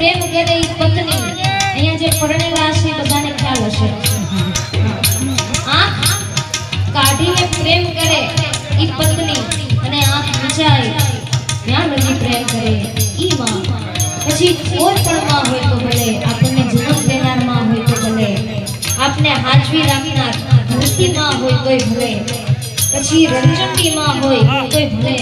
પ્રેમ કરે ઈ પત્ની. અહીંયા જે પરણેલા હશે બધાને ખ્યાલ હશે. આંખ કાઢીને પ્રેમ કરે એ પત્ની અને આંખ વિચાય ત્યાં નથી પ્રેમ કરે ઈ માં. પછી કોઈ પણ માં હોય તો ભલે, આપણને જીવન દેનારમાં હોય તો ભલે. આપને હાજવી રાખનાર ધરતી માં હોય તોય ભલે. પછી રંજનની માં હોય તોય ભલે.